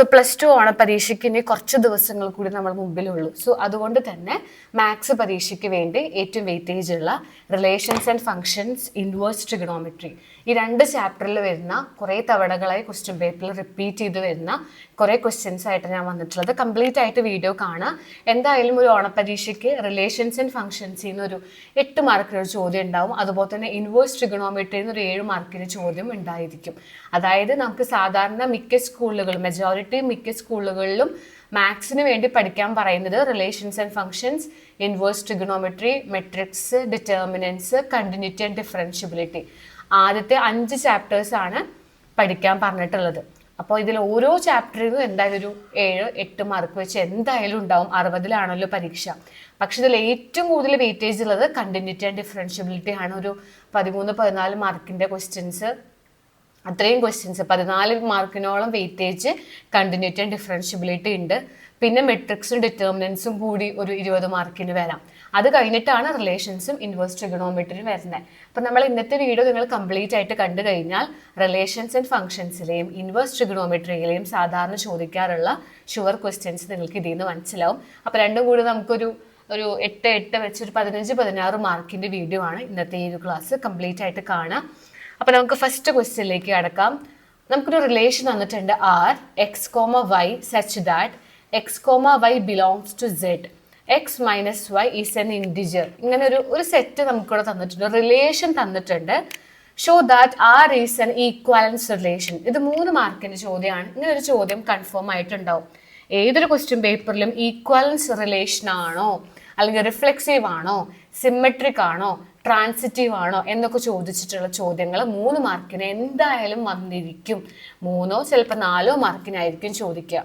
So plus two ഓണ പരീക്ഷയ്ക്ക് ഇനി കുറച്ച് ദിവസങ്ങൾ കൂടി നമ്മൾ മുമ്പിലുള്ളൂ. സോ അതുകൊണ്ട് തന്നെ മാത്സ് പരീക്ഷയ്ക്ക് വേണ്ടി ഏറ്റവും വെയിറ്റേജ് ഉള്ള relations and functions inverse trigonometry ഈ രണ്ട് ചാപ്റ്ററിൽ വരുന്ന കുറേ തവണകളായി ക്വസ്റ്റ്യൻ പേപ്പറിൽ റിപ്പീറ്റ് ചെയ്ത് വരുന്ന കുറേ ക്വസ്റ്റ്യൻസ് ആയിട്ട് ഞാൻ വന്നിട്ടുള്ളത്. കംപ്ലീറ്റ് ആയിട്ട് വീഡിയോ കാണാം എന്തായാലും ഒരു ഓണപ്പരീക്ഷയ്ക്ക് റിലേഷൻസ് ആൻഡ് ഫങ്ഷൻസിൽ നിന്ന് ഒരു എട്ട് മാർക്കിന് ഒരു ചോദ്യം ഉണ്ടാവും. അതുപോലെ തന്നെ ഇൻവേഴ്സ് ട്രിഗണോമെട്രിയിൽ നിന്ന് ഒരു ഏഴ് മാർക്കിന് ചോദ്യം ഉണ്ടായിരിക്കും. അതായത് നമുക്ക് സാധാരണ മിക്ക സ്കൂളുകളും മെജോറിറ്റി മിക്ക സ്കൂളുകളിലും മാത്സിന് വേണ്ടി പഠിക്കാൻ പറയുന്നത് relations and functions inverse trigonometry matrix determinants continuity and differentiability ആദ്യത്തെ അഞ്ച് ചാപ്റ്റേഴ്സ് ആണ് പഠിക്കാൻ പറഞ്ഞിട്ടുള്ളത്. അപ്പോൾ ഇതിൽ ഓരോ ചാപ്റ്ററിനും എന്തായാലും ഒരു ഏഴ് എട്ട് മാർക്ക് വെച്ച് എന്തായാലും ഉണ്ടാവും. അറുപതിലാണല്ലോ പരീക്ഷ. പക്ഷെ ഇതിൽ ഏറ്റവും കൂടുതൽ വെയിറ്റേജ് ഉള്ളത് കണ്ടിന്യൂറ്റി ആൻഡ് ഡിഫറൻഷ്യബിലിറ്റി ആണ്. ഒരു പതിമൂന്ന് പതിനാല് മാർക്കിന്റെ ക്വസ്റ്റ്യൻസ് അത്രയും ക്വസ്റ്റ്യൻസ് പതിനാല് മാർക്കിനോളം വെയിറ്റേജ് കണ്ടിന്യൂറ്റി ആൻഡ് ഡിഫറൻഷ്യബിലിറ്റി ഉണ്ട്. പിന്നെ മെട്രിക്സും ഡിറ്റർമിനൻസും കൂടി ഒരു ഇരുപത് മാർക്കിന് വരാം. അത് കഴിഞ്ഞിട്ടാണ് റിലേഷൻസും ഇൻവേഴ്സ് ട്രിഗണോമെട്രിയും വരുന്നത്. അപ്പം നമ്മൾ ഇന്നത്തെ വീഡിയോ നിങ്ങൾ കംപ്ലീറ്റ് ആയിട്ട് കണ്ടു കഴിഞ്ഞാൽ റിലേഷൻസ് ആൻഡ് ഫംഗ്ഷൻസിലെയും ഇൻവേഴ്സ് ട്രിഗണോമെട്രിയിലെയും സാധാരണ ചോദിക്കാറുള്ള ഷുവർ ക്വസ്റ്റ്യൻസ് നിങ്ങൾക്ക് ഇതിൽ നിന്ന് മനസ്സിലാവും. അപ്പോൾ രണ്ടും കൂടി നമുക്കൊരു ഒരു എട്ട് എട്ട് വെച്ച് ഒരു പതിനഞ്ച് പതിനാറ് മാർക്കിന്റെ വീഡിയോ ആണ് ഇന്നത്തെ ഈ ഒരു ക്ലാസ് കംപ്ലീറ്റ് ആയിട്ട് കാണാം അപ്പോൾ നമുക്ക് ഫസ്റ്റ് ക്വസ്റ്റ്യനിലേക്ക് കടക്കാം. നമുക്കൊരു റിലേഷൻ തന്നിട്ടുണ്ട് R X comma Y such that X comma Y belongs to Z X minus Y is an integer ഇങ്ങനെ ഒരു ഒരു സെറ്റ് നമുക്കിവിടെ തന്നിട്ടുണ്ട്. റിലേഷൻ തന്നിട്ടുണ്ട്. Show that R is an equivalence relation ഇത് മൂന്ന് മാർക്കിന്റെ ചോദ്യമാണ്. ഇങ്ങനെ ഒരു ചോദ്യം കൺഫേം ആയിട്ടുണ്ടാവും. ഏതൊരു ക്വസ്റ്റ്യൻ പേപ്പറിലും ഈക്വാലൻസ് റിലേഷൻ ആണോ? അല്ലെങ്കിൽ റിഫ്ലെക്സീവ് ആണോ? സിമെട്രിക് ആണോ? ട്രാൻസിറ്റീവ് ആണോ എന്നൊക്കെ ചോദിച്ചിട്ടുള്ള ചോദ്യങ്ങൾ മൂന്ന് മാർക്കിന് എന്തായാലും വന്നിരിക്കും. മൂന്നോ ചിലപ്പോൾ നാലോ മാർക്കിനായിരിക്കും ചോദിക്കുക.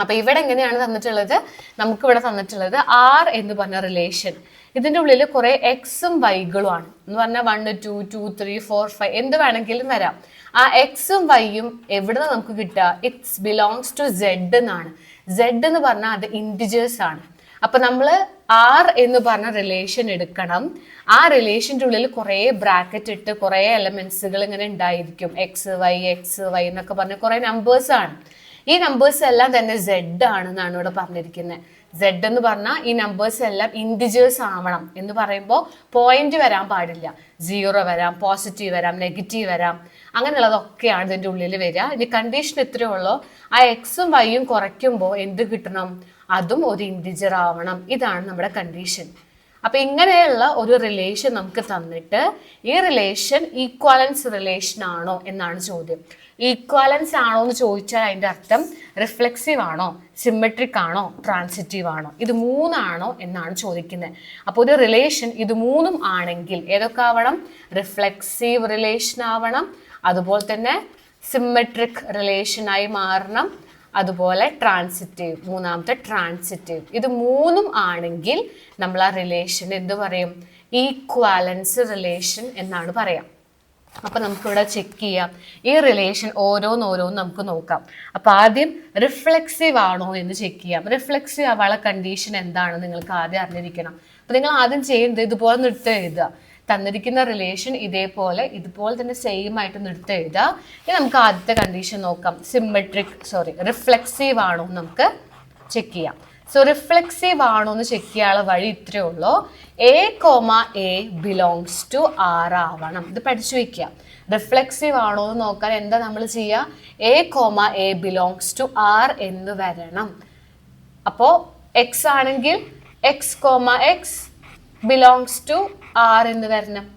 അപ്പൊ ഇവിടെ എങ്ങനെയാണ് തന്നിട്ടുള്ളത്? നമുക്ക് ഇവിടെ തന്നിട്ടുള്ളത് ആർ എന്ന് പറഞ്ഞ റിലേഷൻ ഇതിന്റെ ഉള്ളിൽ കുറെ എക്സും വൈകളും ആണ്. എന്ന് പറഞ്ഞാൽ one two two three four five എന്ത് വേണമെങ്കിലും വരാം. ആ എക്സും വൈയും എവിടെ നിന്ന് നമുക്ക് കിട്ടുക? ഇറ്റ്സ് ബിലോങ്സ് ടു സെഡ് എന്നാണ്. സെഡ് എന്ന് പറഞ്ഞാൽ അത് ഇൻഡിജേഴ്സ് ആണ്. അപ്പൊ നമ്മൾ ആർ എന്ന് പറഞ്ഞ റിലേഷൻ എടുക്കണം. ആ റിലേഷന്റെ ഉള്ളിൽ കുറേ ബ്രാക്കറ്റ് ഇട്ട് കുറേ എലമെന്റ്സുകൾ ഇങ്ങനെ ഉണ്ടായിരിക്കും. എക്സ് വൈ എക്സ് വൈ എന്നൊക്കെ പറഞ്ഞ കുറേ നമ്പേഴ്സ് ആണ്. ഈ നമ്പേഴ്സ് എല്ലാം തന്നെ സെഡ് ആണെന്നാണ് ഇവിടെ പറഞ്ഞിരിക്കുന്നത് സെഡ് എന്ന് പറഞ്ഞാൽ ഈ നമ്പേഴ്സ് എല്ലാം ഇൻഡിജേഴ്സ് ആവണം എന്ന് പറയുമ്പോൾ പോയിന്റ് വരാൻ പാടില്ല. സീറോ വരാം പോസിറ്റീവ് വരാം നെഗറ്റീവ് വരാം. അങ്ങനെയുള്ളതൊക്കെയാണ് ഇതിന്റെ ഉള്ളിൽ വരിക. ഇനി കണ്ടീഷൻ എത്രയേ ഉള്ളൂ. ആ എക്സും വൈയും കുറയ്ക്കുമ്പോൾ എന്ത് കിട്ടണം? അതും ഒരു ഇൻഡിജർ ആവണം. ഇതാണ് നമ്മുടെ കണ്ടീഷൻ അപ്പൊ ഇങ്ങനെയുള്ള ഒരു റിലേഷൻ നമുക്ക് തന്നിട്ട് ഈ റിലേഷൻ ഈക്വാലൻസ് റിലേഷൻ ആണോ എന്നാണ് ചോദ്യം. ഈക്വാലൻസ് ആണോ എന്ന് ചോദിച്ചാൽ അതിന്റെ അർത്ഥം റിഫ്ലെക്സീവ് ആണോ സിമെട്രിക് ആണോ ട്രാൻസിറ്റീവ് ആണോ? ഇത് മൂന്നാണോ എന്നാണ് ചോദിക്കുന്നത്. അപ്പോൾ ഒരു റിലേഷൻ ഇത് മൂന്നും ആണെങ്കിൽ ഏതൊക്കെ ആവണം? റിഫ്ലെക്സീവ് റിലേഷൻ ആവണം. അതുപോലെ തന്നെ സിമെട്രിക് റിലേഷനായി മാറണം. അതുപോലെ ട്രാൻസിറ്റീവ് മൂന്നാമത്തെ ട്രാൻസിറ്റീവ് ഇത് മൂന്നും ആണെങ്കിൽ നമ്മൾ ആ റിലേഷൻ എന്ത് പറയും? ഈക്വാലൻസ് റിലേഷൻ എന്നാണ് പറയാം. അപ്പൊ നമുക്കിവിടെ ചെക്ക് ചെയ്യാം. ഈ റിലേഷൻ ഓരോന്നോരോന്ന് നമുക്ക് നോക്കാം. അപ്പൊ ആദ്യം റിഫ്ലെക്സീവ് ആണോ എന്ന് ചെക്ക് ചെയ്യാം. റിഫ്ലെക്സീവ് ആവാനുള്ള കണ്ടീഷൻ എന്താണ് നിങ്ങൾക്ക് ആദ്യം അറിഞ്ഞിരിക്കണം. അപ്പൊ നിങ്ങൾ ആദ്യം ചെയ്യുന്നത് ഇതുപോലെ നിർത്തി എഴുതുക. തന്നിരിക്കുന്ന റിലേഷൻ ഇതേപോലെ ഇതുപോലെ തന്നെ സെയിം ആയിട്ട് എഴുതാം ഇനി നമുക്ക് ആദ്യത്തെ കണ്ടീഷൻ നോക്കാം. സിമ്മെട്രിക് സോറി റിഫ്ലെക്സീവ് ആണോ എന്ന് നമുക്ക് ചെക്ക് ചെയ്യാം. സോ റിഫ്ലെക്സീവ് ആണോ എന്ന് ചെക്ക് ചെയ്യാനുള്ള വഴി ഇത്രയേ ഉള്ളൂ. A comma A belongs to R ആവണം. ഇത് പഠിച്ചു വെക്കുക. റിഫ്ലെക്സീവ് ആണോ എന്ന് നോക്കാൻ എന്താ നമ്മൾ ചെയ്യുക? A comma A belongs to R എന്ന് വരണം. അപ്പോൾ എക്സ് ആണെങ്കിൽ X comma X belongs to R എന്ന് വരണം.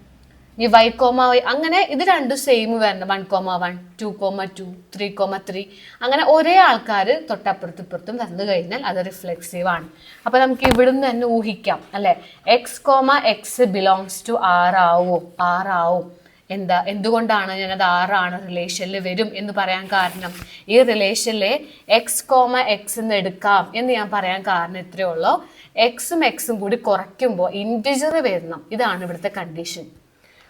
ഇനി വൈ കോമ വൈ അങ്ങനെ ഇത് രണ്ടും സെയിം വരണം. One comma one two comma two three comma three അങ്ങനെ ഒരേ ആൾക്കാർ തൊട്ടപ്പുറത്തും ഇപ്പുറത്തും വന്നു കഴിഞ്ഞാൽ അത് റിഫ്ലെക്സീവ് ആണ്. അപ്പൊ നമുക്ക് ഇവിടുന്ന് തന്നെ ഊഹിക്കാം അല്ലെ? X comma X belongs to R ആവോ? ആർ ആവും. എന്താ? എന്തുകൊണ്ടാണ് ഞാനത് ആറാണ് റിലേഷനിൽ വരും എന്ന് പറയാൻ കാരണം. ഈ റിലേഷനിലെ എക്സ് കോമ എക്സ് എന്ന് എടുക്കാം എന്ന് ഞാൻ പറയാൻ കാരണം ഇത്രയേ ഉള്ളൂ. എക്സും എക്സും കൂടി കുറയ്ക്കുമ്പോൾ ഇന്റിജർ വരണം ഇതാണ് ഇവിടുത്തെ കണ്ടീഷൻ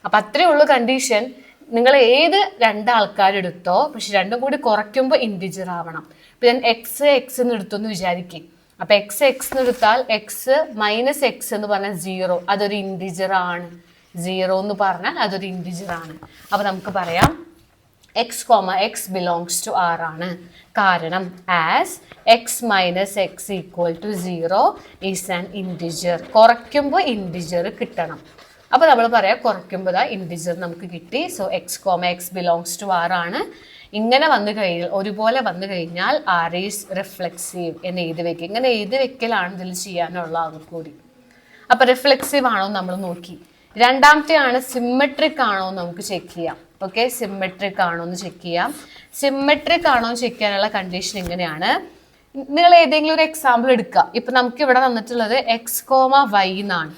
അപ്പം അത്രയേ ഉള്ളൂ കണ്ടീഷൻ നിങ്ങൾ ഏത് രണ്ടാൾക്കാരെടുത്തോ പക്ഷെ രണ്ടും കൂടി കുറയ്ക്കുമ്പോൾ ഇന്റിജർ ആവണം. ഇപ്പം ഞാൻ എക്സ് എക്സ് എന്ന് എടുത്തു എന്ന് വിചാരിക്കും. അപ്പം എക്സ് എക്സ് എന്ന് എടുത്താൽ എക്സ് മൈനസ് എക്സ് എന്ന് പറഞ്ഞാൽ സീറോ അതൊരു ഇന്റിജർ ആണ്. സീറോ എന്ന് പറഞ്ഞാൽ അതൊരു ഇന്റിജർ ആണ്. അപ്പം നമുക്ക് പറയാം. X comma X belongs to R ആണ്. കാരണം as X minus X equal to zero is an integer കുറയ്ക്കുമ്പോൾ ഇൻഡിജർ കിട്ടണം. അപ്പോൾ നമ്മൾ പറയാം കുറയ്ക്കുമ്പോൾ ദാ ഇൻഡിജർ നമുക്ക് കിട്ടി. So X comma X belongs to R ആണ്. ഇങ്ങനെ വന്നു കഴിഞ്ഞാൽ ഒരുപോലെ വന്നു കഴിഞ്ഞാൽ ആർ ഈസ് റിഫ്ലെക്സീവ് എന്ന് എഴുതി വെക്കുക ഇങ്ങനെ എഴുതി വെക്കലാണ് ഇതിൽ ചെയ്യാനുള്ള ആകെ കൂടി. റിഫ്ലക്സീവ് റിഫ്ലെക്സീവ് ആണോ നമ്മൾ നോക്കി. രണ്ടാമത്തെ ആണ് സിമ്മട്രിക് ആണോ നമുക്ക് ചെക്ക് ചെയ്യാം. ഓക്കെ സിമ്മെട്രിക് ആണോ എന്ന് ചെക്ക് ചെയ്യാം. സിമ്മെട്രിക് ആണോ എന്ന് ചെക്ക് ചെയ്യാനുള്ള കണ്ടീഷൻ എങ്ങനെയാണ് നിങ്ങൾ ഏതെങ്കിലും ഒരു എക്സാമ്പിൾ എടുക്കുക. ഇപ്പൊ നമുക്ക് ഇവിടെ തന്നിട്ടുള്ളത് എക്സ് കോമ വൈ എന്നാണ്.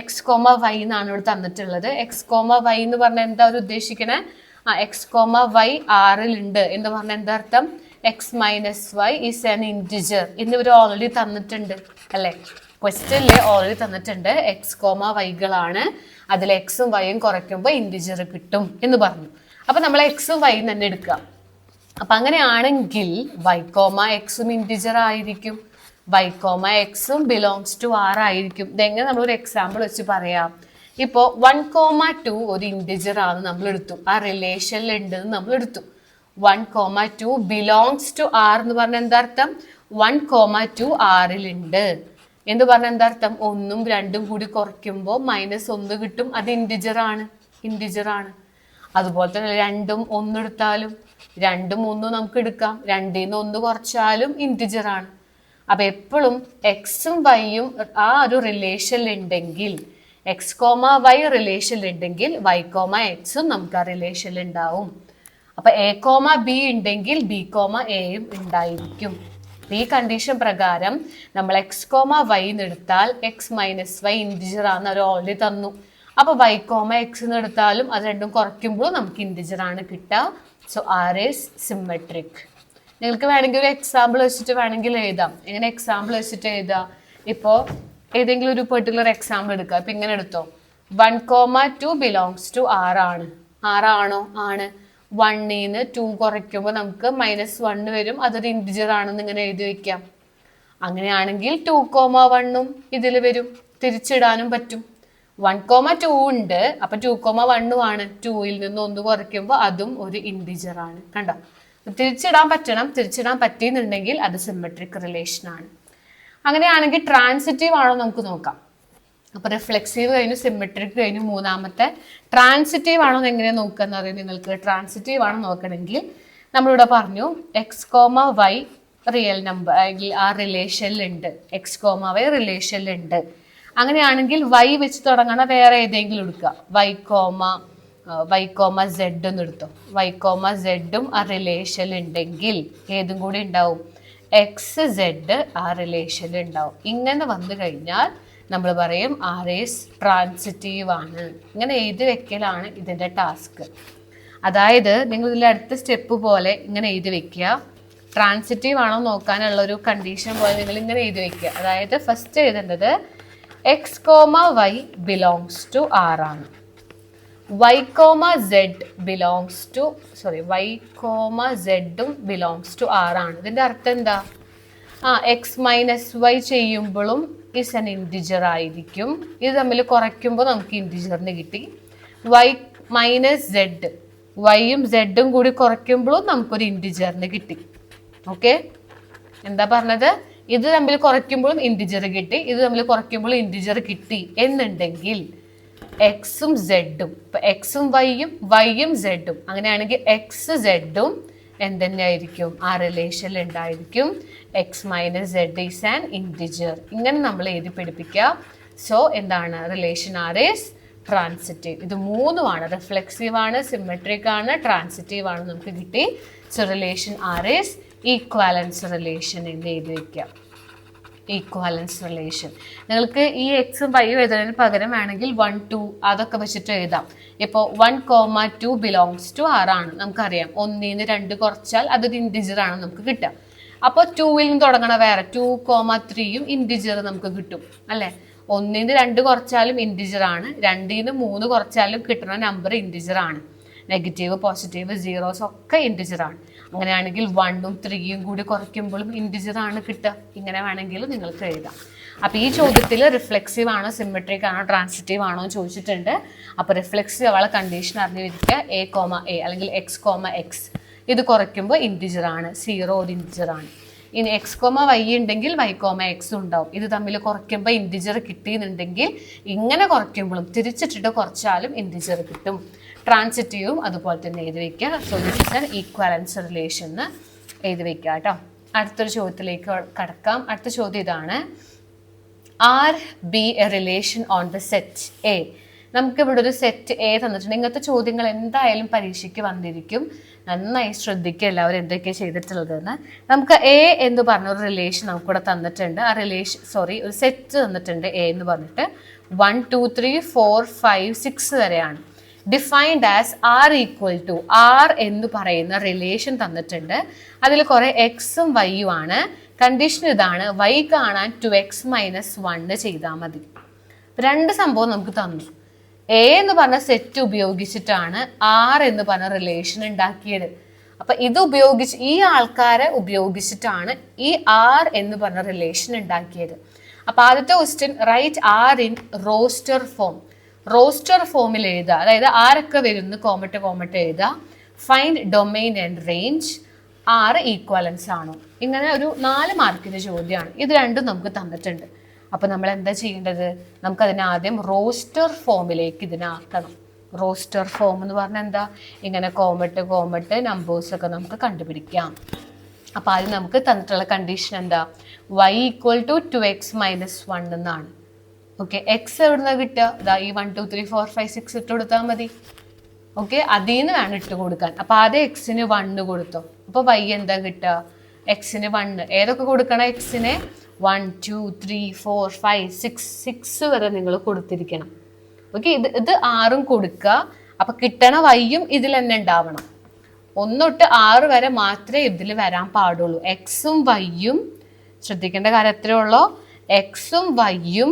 എക്സ് കോമ വൈ എന്നാണ് ഇവിടെ തന്നിട്ടുള്ളത്. എക്സ് കോമ വൈ എന്ന് പറഞ്ഞാൽ എന്താ അവർ ഉദ്ദേശിക്കണേ? ആ എക്സ് കോമ വൈ ഉണ്ട് എന്ന് പറഞ്ഞാൽ എന്താ അർത്ഥം? X minus Y is an integer എന്നിവർ ഓൾറെഡി തന്നിട്ടുണ്ട് അല്ലേ? ക്വസ്റ്റ്യനിൽ ഓൾറെഡി തന്നിട്ടുണ്ട്. എക്സ് കോമ വൈകളാണ് അതിൽ എക്സും വൈയും കുറയ്ക്കുമ്പോൾ ഇന്റിജർ കിട്ടും എന്ന് പറഞ്ഞു. അപ്പൊ നമ്മൾ എക്സും വൈയും തന്നെ എടുക്കുക. അപ്പൊ അങ്ങനെയാണെങ്കിൽ വൈ കോമ എക്സും ഇന്റിജർ ആയിരിക്കും. വൈ കോമ എക്സും ബിലോങ്സ് ടു ആർ ആയിരിക്കും. ഇതെങ്ങനെ നമ്മൾ ഒരു എക്സാമ്പിൾ വെച്ച് പറയാം? ഇപ്പോൾ വൺ കോമ ടു ഒരു ഇന്റിജർ ആണ് നമ്മൾ എടുത്തു. ആ റിലേഷനിൽ ഉണ്ട് നമ്മൾ എടുത്തു. One comma two belongs to R എന്ന് പറഞ്ഞ എന്താർത്ഥം വൺ കോമ ടു ആറിലുണ്ട് എന്ന് പറഞ്ഞ എന്താ അർത്ഥം? ഒന്നും രണ്ടും കൂടി കുറയ്ക്കുമ്പോൾ മൈനസ് ഒന്ന് കിട്ടും. അത് ഇൻഡിജർ ആണ്. ഇൻഡിജർ ആണ്. അതുപോലെ തന്നെ രണ്ടും ഒന്നെടുത്താലും രണ്ടും ഒന്നും നമുക്ക് എടുക്കാം. രണ്ടിൽ നിന്ന് ഒന്ന് കുറച്ചാലും ഇൻഡിജർ ആണ്. അപ്പൊ എപ്പോഴും എക്സും വൈയും ആ ഒരു റിലേഷനിൽ ഉണ്ടെങ്കിൽ എക്സ് കോമ വൈ റിലേഷനിൽ ഉണ്ടെങ്കിൽ വൈ കോമ എക്സും നമുക്ക് ആ റിലേഷനിൽ ഉണ്ടാവും. അപ്പൊ എ കോമ ബി ഉണ്ടെങ്കിൽ ബി കോമ എയും ഉണ്ടായിരിക്കും. ഈ കണ്ടീഷൻ പ്രകാരം നമ്മൾ എക്സ് കോമ വൈ എടുത്താൽ എക്സ് മൈനസ് വൈ ഇൻഡിജർ ആണെന്ന് അവർ ഓൾറെഡി തന്നു. അപ്പോൾ വൈ കോമ എക്സ് എടുത്താലും അത് രണ്ടും കുറയ്ക്കുമ്പോഴും നമുക്ക് ഇൻഡിജർ ആണ് കിട്ടുക. സോ ആർ ഈസ് സിമ്മെട്രിക് നിങ്ങൾക്ക് വേണമെങ്കിൽ ഒരു എക്സാമ്പിൾ വെച്ചിട്ട് വേണമെങ്കിൽ എഴുതാം. എങ്ങനെ എക്സാമ്പിൾ വെച്ചിട്ട് എഴുതാം ഇപ്പോൾ ഏതെങ്കിലും ഒരു പെർട്ടിക്കുലർ എക്സാമ്പിൾ എടുക്കുക. ഇപ്പം ഇങ്ങനെ എടുത്തോ. One comma two belongs to ആറാണ് ആറാണോ ആണ്. വണ്ണിന്ന് ടു കുറയ്ക്കുമ്പോൾ നമുക്ക് മൈനസ് വണ്ണ് വരും. അതൊരു ഇന്റിജർ ആണെന്ന് ഇങ്ങനെ എഴുതി വയ്ക്കാം അങ്ങനെയാണെങ്കിൽ ടു കോമ വണ്ണും ഇതിൽ വരും. തിരിച്ചിടാനും പറ്റും. വൺ കോമ ടു ഉണ്ട്. അപ്പൊ ടു കോമ വണ്ണും ആണ്. ടൂയിൽ നിന്ന് ഒന്ന് കുറയ്ക്കുമ്പോൾ അതും ഒരു ഇൻഡിജർ ആണ്. കണ്ടോ? തിരിച്ചിടാൻ പറ്റണം. തിരിച്ചിടാൻ പറ്റിയെന്നുണ്ടെങ്കിൽ അത് സിമെട്രിക് റിലേഷൻ ആണ്. അങ്ങനെയാണെങ്കിൽ ട്രാൻസിറ്റീവ് ആണോ നമുക്ക് നോക്കാം. അപ്പൊ റിഫ്ലെക്സീവ് കഴിഞ്ഞു സിമെട്രിക് കഴിഞ്ഞു മൂന്നാമത്തെ ട്രാൻസിറ്റീവ് ആണോ എന്ന് എങ്ങനെ നോക്കുക എന്ന് അറിയാം നിങ്ങൾക്ക്. ട്രാൻസിറ്റീവ് ആണോ നോക്കണമെങ്കിൽ നമ്മളിവിടെ പറഞ്ഞു X comma Y real number അല്ലെങ്കിൽ ആ റിലേഷനിലുണ്ട് എക്സ് കോമ വൈ റിലേഷനിലുണ്ട് അങ്ങനെയാണെങ്കിൽ വൈ വെച്ച് തുടങ്ങണ വേറെ ഏതെങ്കിലും എടുക്കുക. Y comma Y comma Z എന്ന് എടുത്തു. വൈ കോമ സെഡും ആ റിലേഷൻ ഉണ്ടെങ്കിൽ ഏതും കൂടി ഉണ്ടാവും. എക്സ് സെഡ് ആ റിലേഷൻ ഉണ്ടാവും. ഇങ്ങനെ വന്നു കഴിഞ്ഞാൽ നമ്മൾ പറയും ആർ ഈസ് ട്രാൻസിറ്റീവ് ആണ് ഇങ്ങനെ എഴുതി വെക്കലാണ് ഇതിന്റെ ടാസ്ക്. അതായത് നിങ്ങൾ ഇതിൽ അടുത്ത സ്റ്റെപ്പ് പോലെ ഇങ്ങനെ എഴുതി വെക്കുക. ട്രാൻസിറ്റീവ് ആണോ നോക്കാനുള്ള ഒരു കണ്ടീഷൻ പോലെ നിങ്ങൾ ഇങ്ങനെ എഴുതി വെക്കുക. അതായത് ഫസ്റ്റ് എഴുതേണ്ടത് X comma Y belongs to R ആണ്. Y comma Z belongs to sorry Y comma സെഡും belongs to R ആണ്. ഇതിന്റെ അർത്ഥം എന്താ? ആ എക്സ് മൈനസ് വൈ ചെയ്യുമ്പോഴും ഇസ് എൻ ഇന്റിജർ ആയിരിക്കും. ഇത് തമ്മിൽ കുറയ്ക്കുമ്പോൾ നമുക്ക് ഇന്റിജറിന് കിട്ടി. വൈ മൈനസ് സെഡ് വൈയും സെഡും കൂടി കുറയ്ക്കുമ്പോഴും നമുക്കൊരു ഇന്റിജറിന് കിട്ടി. ഓക്കെ എന്താ പറഞ്ഞത്? ഇത് തമ്മിൽ കുറയ്ക്കുമ്പോഴും ഇന്റിജർ കിട്ടി. ഇത് തമ്മിൽ കുറയ്ക്കുമ്പോഴും ഇന്റിജർ കിട്ടി. എന്നുണ്ടെങ്കിൽ എക്സും സെഡും ഇപ്പൊ എക്സും വൈയും വൈയും സെഡും അങ്ങനെയാണെങ്കിൽ എക്സ് സെഡും എന്തെന്നായിരിക്കും ആ റിലേഷൻ ഉണ്ടായിരിക്കും. X minus Z is an integer ഇങ്ങനെ നമ്മൾ എഴുതി പിടിപ്പിക്കുക സോ എന്താണ്? റിലേഷൻ ആർ ഈസ് ട്രാൻസിറ്റീവ് ഇത് മൂന്നുമാണ്. റിഫ്ലെക്സീവ് ആണ് സിമെട്രിക് ആണ് ട്രാൻസിറ്റീവ് ആണ് നമുക്ക് കിട്ടി. So relation R is equivalence relation എന്ന് എഴുതി വയ്ക്കുക ഈക്വാലൻസ് റിലേഷൻ നിങ്ങൾക്ക് ഈ എക്സും വൈയും എഴുതുന്നതിന് പകരം വേണമെങ്കിൽ വൺ ടു അതൊക്കെ വെച്ചിട്ട് എഴുതാം. ഇപ്പോൾ one comma two belongs to ആറാണ് നമുക്കറിയാം. ഒന്നിന്ന് രണ്ട് കുറച്ചാൽ അതൊരു ഇൻഡിജർ ആണ് നമുക്ക് കിട്ടുക അപ്പോൾ ടൂവിൽ നിന്ന് തുടങ്ങണ വേറെ ടു കോമ ത്രീയും ഇൻഡിജർ നമുക്ക് കിട്ടും. അല്ലേ? ഒന്നിന്ന് രണ്ട് കുറച്ചാലും ഇൻഡിജർ ആണ്. രണ്ടിൽ നിന്ന് മൂന്ന് കുറച്ചാലും കിട്ടുന്ന നമ്പർ ഇൻഡിജർ ആണ്. നെഗറ്റീവ് പോസിറ്റീവ് സീറോസ് ഒക്കെ ഇൻഡിജർ ആണ്. അങ്ങനെയാണെങ്കിൽ വണ്ണും ത്രീയും കൂടി കുറയ്ക്കുമ്പോഴും ഇൻഡിജർ ആണ് കിട്ടുക. ഇങ്ങനെ വേണമെങ്കിൽ നിങ്ങൾക്ക് എഴുതാം. അപ്പോൾ ഈ ചോദ്യത്തിൽ റിഫ്ലെക്സീവ് ആണോ സിമെട്രിക് ആണോ ട്രാൻസിറ്റീവ് ആണോ എന്ന് ചോദിച്ചിട്ടുണ്ട്. അപ്പോൾ റിഫ്ലെക്സീവ് അവളെ കണ്ടീഷൻ അറിഞ്ഞിരിക്കുക. എ കോമ എ അല്ലെങ്കിൽ എക്സ് കോമ എക്സ് ഇത് കുറയ്ക്കുമ്പോൾ ഇൻഡിജർ ആണ് സീറോ ഒരു ഇൻഡിജർ ആണ് ഇനി എക്സ് കോമ വൈ ഉണ്ടെങ്കിൽ വൈ കോമ എക്സ് ഉണ്ടാവും. ഇത് തമ്മിൽ കുറയ്ക്കുമ്പോൾ ഇൻഡിജർ കിട്ടിയെന്നുണ്ടെങ്കിൽ ഇങ്ങനെ കുറയ്ക്കുമ്പോഴും തിരിച്ചിട്ടിട്ട് കുറച്ചാലും ഇൻഡിജർ കിട്ടും. ട്രാൻസിറ്റീവും അതുപോലെ തന്നെ എഴുതി വയ്ക്കുക. So this is an equivalence relation എന്ന് എഴുതി വയ്ക്കുക കേട്ടോ. അടുത്തൊരു ചോദ്യത്തിലേക്ക് കടക്കാം. അടുത്ത ചോദ്യം ഇതാണ്. R be a relation on the set A നമുക്ക് ഇവിടെ ഒരു സെറ്റ് എ തന്നിട്ടുണ്ട്. ഇങ്ങനത്തെ ചോദ്യങ്ങൾ എന്തായാലും പരീക്ഷയ്ക്ക് വന്നിരിക്കും. നന്നായി ശ്രദ്ധിക്കുക എല്ലാവരും എന്തൊക്കെയാണ് ചെയ്തിട്ടുള്ളതെന്ന്. നമുക്ക് എ എന്ന് പറഞ്ഞ ഒരു റിലേഷൻ നമുക്കിവിടെ തന്നിട്ടുണ്ട്. ആ റിലേഷൻ സോറി ഒരു സെറ്റ് തന്നിട്ടുണ്ട് എ എന്ന് പറഞ്ഞിട്ട്. One two three four five six വരെയാണ്. Defined as R equal to R എന്ന് പറയുന്ന റിലേഷൻ തന്നിട്ടുണ്ട്. അതിൽ കുറെ എക്സും വൈയും ആണ്. കണ്ടീഷൻ ഇതാണ്. വൈ കാണാൻ ടു എക്സ് മൈനസ് വണ്ണ് ചെയ്താൽ മതി. രണ്ട് സംഭവം നമുക്ക് തന്നു. എ എന്ന് പറഞ്ഞ സെറ്റ് ഉപയോഗിച്ചിട്ടാണ് ആർ എന്ന് പറഞ്ഞ റിലേഷൻ ഉണ്ടാക്കിയത്. അപ്പൊ ഇത് ഉപയോഗിച്ച് ഈ ആൾക്കാരെ ഉപയോഗിച്ചിട്ടാണ് ഈ ആർ എന്ന് പറഞ്ഞ റിലേഷൻ ഉണ്ടാക്കിയത്. അപ്പൊ ആദ്യത്തെ question write R in roster form roster ഫോമിൽ എഴുതുക. അതായത് ആരൊക്കെ വരുന്നു? കോമറ്റ് കോമറ്റ് എഴുതുക. Find domain and range R equivalence ആണോ? ഇങ്ങനെ ഒരു നാല് മാർക്കിന്റെ ചോദ്യമാണ്. ഇത് രണ്ടും നമുക്ക് തന്നിട്ടുണ്ട്. അപ്പൊ നമ്മൾ എന്താ ചെയ്യേണ്ടത്? നമുക്കതിനെ ആദ്യം റോസ്റ്റർ ഫോമിലേക്ക് ഇതിനാക്കണം. റോസ്റ്റർ ഫോം എന്ന് പറഞ്ഞാൽ എന്താ? ഇങ്ങനെ കോമട്ട് കോമട്ട് നമ്പേഴ്സൊക്കെ നമുക്ക് കണ്ടുപിടിക്കാം. അപ്പോൾ ആദ്യം നമുക്ക് തന്നിട്ടുള്ള കണ്ടീഷൻ എന്താ? Y equal to two X minus one എന്നാണ്. ഓക്കെ എക്സ് എവിടുന്ന കിട്ടുക? ഇതാ ഈ one two three four five six ഇട്ട് കൊടുത്താൽ മതി. ഓക്കെ അതിൽ നിന്ന് വേണം ഇട്ട് കൊടുക്കാൻ. അപ്പൊ ആദ്യം എക്സിന് വണ്ണ് കൊടുത്തോ? അപ്പോൾ വൈ എന്താ കിട്ടുക? എക്സിന് വണ്ണ് ഏതൊക്കെ കൊടുക്കണം? എക്സിന് one two three four five six six വരെ നിങ്ങൾ കൊടുത്തിരിക്കണം. ഓക്കെ ഇത് ഇത് ആറും കൊടുക്കുക അപ്പൊ കിട്ടണ വൈയും ഇതിൽ തന്നെ ഉണ്ടാവണം. ഒന്നൊട്ട് ആറ് വരെ മാത്രമേ ഇതിൽ വരാൻ പാടുള്ളൂ. എക്സും വൈയും ശ്രദ്ധിക്കേണ്ട കാര്യം എത്രയേ ഉള്ളൂ? എക്സും വൈയും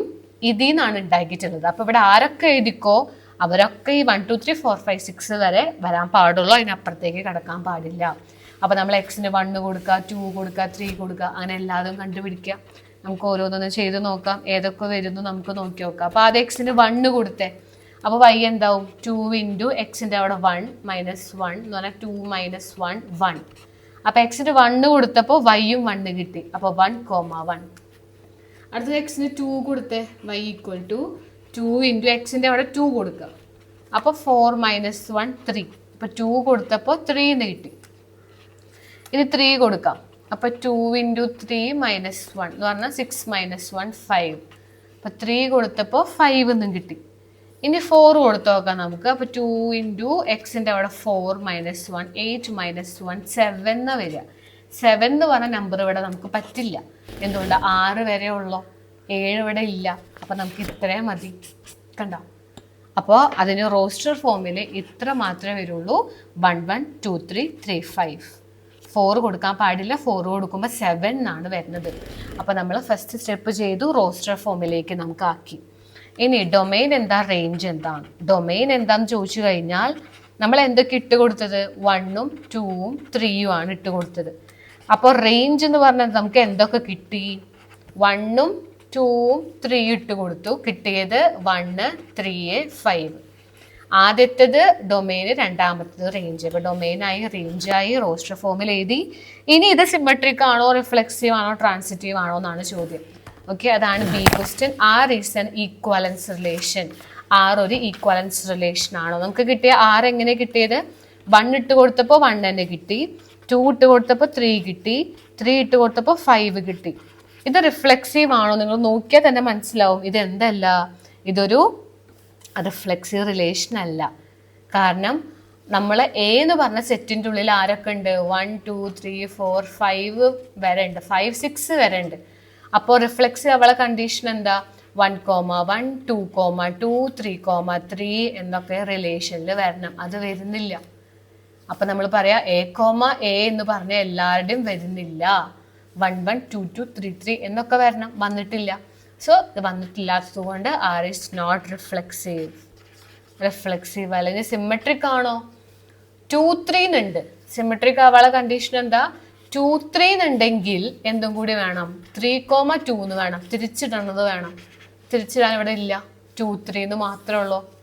ഇതിൽ നിന്നാണ് ഉണ്ടാക്കിയിട്ടുള്ളത്. അപ്പൊ ഇവിടെ ആരൊക്കെ എഴുതിക്കോ? അവരൊക്കെ ഈ one two three four five six വരെ വരാൻ പാടുള്ളൂ. അതിനപ്പുറത്തേക്ക് കിടക്കാൻ പാടില്ല. അപ്പൊ നമ്മൾ എക്സിന് വണ്ണ് കൊടുക്കുക ടു കൊടുക്കുക ത്രീ കൊടുക്കുക അങ്ങനെ എല്ലാതും കണ്ടുപിടിക്കുക നമുക്ക് ഓരോന്നൊന്ന് ചെയ്ത് നോക്കാം. ഏതൊക്കെ വരുന്നു നമുക്ക് നോക്കി നോക്കാം. അപ്പോൾ ആദ്യം എക്സിന് വണ്ണ് കൊടുത്തേ. അപ്പോൾ വൈ എന്താവും? ടു ഇന്റു എക്സിന്റെ അവിടെ വൺ മൈനസ് വൺ എന്ന് പറഞ്ഞാൽ ടു മൈനസ് വൺ വൺ അപ്പോൾ എക്സിന് വണ്ണ് കൊടുത്തപ്പോൾ വൈയും വണ്ണ് കിട്ടി. അപ്പോൾ വൺ കോമ വൺ അടുത്തത് എക്സിന് ടു കൊടുത്തേ. Y equal to two into എക്സിന്റെ അവിടെ ടു കൊടുക്കുക അപ്പോൾ ഫോർ മൈനസ് വൺ ത്രീ അപ്പോൾ ടു കൊടുത്തപ്പോൾ ത്രീ എന്ന് കിട്ടി. ഇനി ത്രീ കൊടുക്കാം. അപ്പോൾ two into three minus one എന്ന് പറഞ്ഞാൽ സിക്സ് മൈനസ് വൺ ഫൈവ് അപ്പോൾ ത്രീ കൊടുത്തപ്പോൾ ഫൈവ് എന്നും കിട്ടി. ഇനി ഫോർ കൊടുത്തു നോക്കാം നമുക്ക്. അപ്പോൾ ടു ഇന്റു എക്സിന്റെ അവിടെ four minus one eight minus one seven എന്ന് വരിക. സെവൻ എന്ന് പറഞ്ഞ നമ്പർ ഇവിടെ നമുക്ക് പറ്റില്ല. എന്തുകൊണ്ട്? ആറ് വരെ ഉള്ളോ? ഏഴ് ഇവിടെ ഇല്ല. അപ്പം നമുക്ക് ഇത്രയും മതി. കണ്ടോ? അപ്പോൾ അതിന് റോസ്റ്റർ ഫോമിൽ ഇത്ര മാത്രമേ വരുള്ളൂ. One one two three three five four കൊടുക്കാൻ പാടില്ല. ഫോർ കൊടുക്കുമ്പോൾ സെവൻ എന്നാണ് വരുന്നത്. അപ്പോൾ നമ്മൾ ഫസ്റ്റ് സ്റ്റെപ്പ് ചെയ്തു റോസ്റ്റർ ഫോമിലേക്ക് നമുക്ക് ആക്കി. ഇനി ഡൊമൈൻ എന്താ റേഞ്ച് എന്താണ്? ഡൊമൈൻ എന്താന്ന് ചോദിച്ചു കഴിഞ്ഞാൽ നമ്മൾ എന്തൊക്കെ ഇട്ട് കൊടുത്തത്? വണ്ണും ടൂവും ത്രീയും ആണ് ഇട്ട് കൊടുത്തത്. അപ്പോൾ റേഞ്ച് എന്ന് പറഞ്ഞാൽ നമുക്ക് എന്തൊക്കെ കിട്ടി? വണ്ണും ടൂവും ത്രീ ഇട്ട് കൊടുത്തു. കിട്ടിയത് വണ്ണ് ത്രീ ഫൈവ് ആദ്യത്തേത് ഡൊമൈന് രണ്ടാമത്തേത് റേഞ്ച് അപ്പോൾ ഡൊമൈനായി ആയി റോസ്റ്റർ ഫോമിൽ എഴുതി. ഇനി ഇത് സിമെട്രിക് ആണോ റിഫ്ലെക്സീവ് ആണോ ട്രാൻസിറ്റീവ് ആണോ എന്നാണ് ചോദ്യം. ഓക്കെ അതാണ് B question R is an equivalence relation R ഒരു ഈക്വാലൻസ് റിലേഷൻ ആണോ? നമുക്ക് കിട്ടിയ ആർ എങ്ങനെ കിട്ടിയത്? വൺ ഇട്ട് കൊടുത്തപ്പോൾ വൺ തന്നെ കിട്ടി. ടു ഇട്ട് കൊടുത്തപ്പോൾ ത്രീ കിട്ടി. ത്രീ ഇട്ട് കൊടുത്തപ്പോൾ ഫൈവ് കിട്ടി. ഇത് റിഫ്ലെക്സീവ് ആണോ? നിങ്ങൾ നോക്കിയാൽ തന്നെ മനസ്സിലാവും. ഇത് എന്തല്ല ഇതൊരു റിഫ്ലെക്സീവ് റിലേഷൻ അല്ല. കാരണം നമ്മൾ എ എന്ന് പറഞ്ഞ സെറ്റിന്റെ ഉള്ളിൽ ആരൊക്കെ ഉണ്ട്? One two three four five വരെ ഉണ്ട്. ഫൈവ് സിക്സ് വരെ ഉണ്ട്. അപ്പോൾ റിഫ്ലെക്സീവ് അവളെ കണ്ടീഷൻ എന്താ? One comma one two comma two three comma three എന്നൊക്കെ റിലേഷനിൽ വരണം. അത് വരുന്നില്ല. അപ്പം നമ്മൾ പറയാം എ കോമ എ എന്ന് പറഞ്ഞ എല്ലാവരുടെയും വരുന്നില്ല. One one two two three three എന്നൊക്കെ വരണം. വന്നിട്ടില്ല. സോ ഇത് വന്നിട്ടില്ലാത്തത് കൊണ്ട് R is not reflexive reflexive അല്ലെങ്കിൽ സിമെട്രിക് ആണോ? ടു ത്രീ ഉണ്ട്. സിമെട്രിക് ആവാനുള്ള കണ്ടീഷൻ എന്താ? ടു ത്രീ എന്നുണ്ടെങ്കിൽ എന്തും കൂടി വേണം. ത്രീ കോമ ടു എന്ന് വേണം. തിരിച്ചിടണത് വേണം. തിരിച്ചിടാൻ ഇവിടെ ഇല്ല. ടു ത്രീ എന്ന് മാത്രമേ ഉള്ളൂ.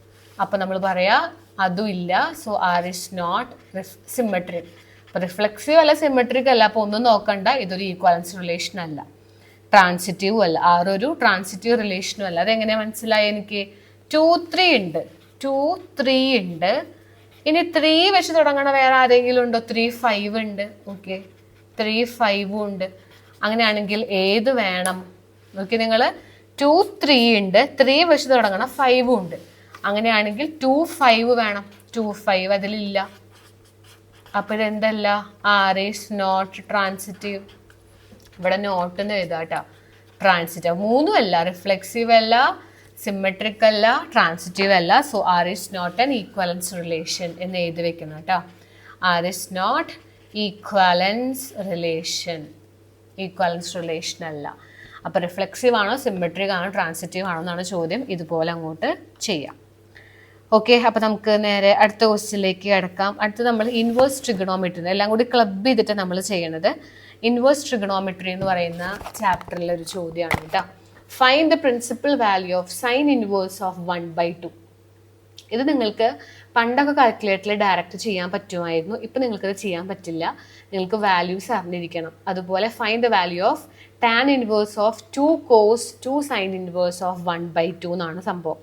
അപ്പൊ നമ്മൾ പറയാ അതും ഇല്ല. So R is not symmetric അപ്പൊ റിഫ്ലെക്സീവ് അല്ല സിമെട്രിക് അല്ല. അപ്പൊ ഒന്നും നോക്കണ്ട. ഇതൊരു ഈക്വാലൻസ് റിലേഷൻ അല്ല. ട്രാൻസിറ്റീവും അല്ല ആറൊരു ട്രാൻസിറ്റീവ് റിലേഷനും അല്ല. അതെങ്ങനെയാ മനസ്സിലായി എനിക്ക്? ടു ത്രീ ഉണ്ട്. ടു ത്രീ ഉണ്ട്. ഇനി ത്രീ വെച്ച് തുടങ്ങണ വേറെ ആരെങ്കിലും ഉണ്ടോ? ത്രീ ഫൈവ് ഉണ്ട്. ഓക്കെ ത്രീ ഫൈവും ഉണ്ട്. അങ്ങനെയാണെങ്കിൽ ഏത് വേണം? നോക്കി നിങ്ങൾ ടു ത്രീ ഉണ്ട്. ത്രീ വെച്ച് തുടങ്ങണ ഫൈവും ഉണ്ട്. അങ്ങനെയാണെങ്കിൽ ടു ഫൈവ് വേണം. ടു ഫൈവ് അതിലില്ല. അപ്പോൾ ഇതെന്തല്ല ആർ ഈസ് നോട്ട് ട്രാൻസിറ്റീവ് ഇവിടെ നോട്ട് എന്ന് എഴുതാം കേട്ടോ ട്രാൻസിറ്റീവ് മൂന്നും അല്ല റിഫ്ലെക്സീവ് അല്ല സിമെട്രിക് അല്ല ട്രാൻസിറ്റീവ് അല്ല. So R is not an equivalence relation എന്ന് എഴുതി വെക്കണം കേട്ടോ R is not equivalence relation equivalence relation അല്ല. അപ്പോൾ റിഫ്ലെക്സീവ് ആണോ സിമെട്രിക് ആണോ ട്രാൻസിറ്റീവ് ആണോ എന്നാണ് ചോദ്യം. ഇതുപോലെ അങ്ങോട്ട് ചെയ്യാം. ഓക്കെ അപ്പോൾ നമുക്ക് നേരെ അടുത്ത ക്വസ്റ്റ്യനിലേക്ക് കിടക്കാം. അടുത്ത് നമ്മൾ ഇൻവേഴ്സ് ട്രിഗണോമെട്രി എല്ലാം കൂടി ക്ലബ് ചെയ്തിട്ട് നമ്മൾ ചെയ്യണത്. ഇൻവേഴ്സ് ട്രിഗണോമെട്രി എന്ന് പറയുന്ന ചാപ്റ്ററിലെ ഒരു ചോദ്യമാണ് കേട്ടോ find the principal value of sine inverse of one by two ഇത് നിങ്ങൾക്ക് പണ്ടൊക്കെ കാൽക്കുലേറ്ററിൽ ഡയറക്റ്റ് ചെയ്യാൻ പറ്റുമായിരുന്നു. ഇപ്പം നിങ്ങൾക്കത് ചെയ്യാൻ പറ്റില്ല. നിങ്ങൾക്ക് വാല്യൂസ് അറിഞ്ഞിരിക്കണം. അതുപോലെ find the value of tan inverse of two cos two sine inverse of one by two എന്നാണ് സംഭവം.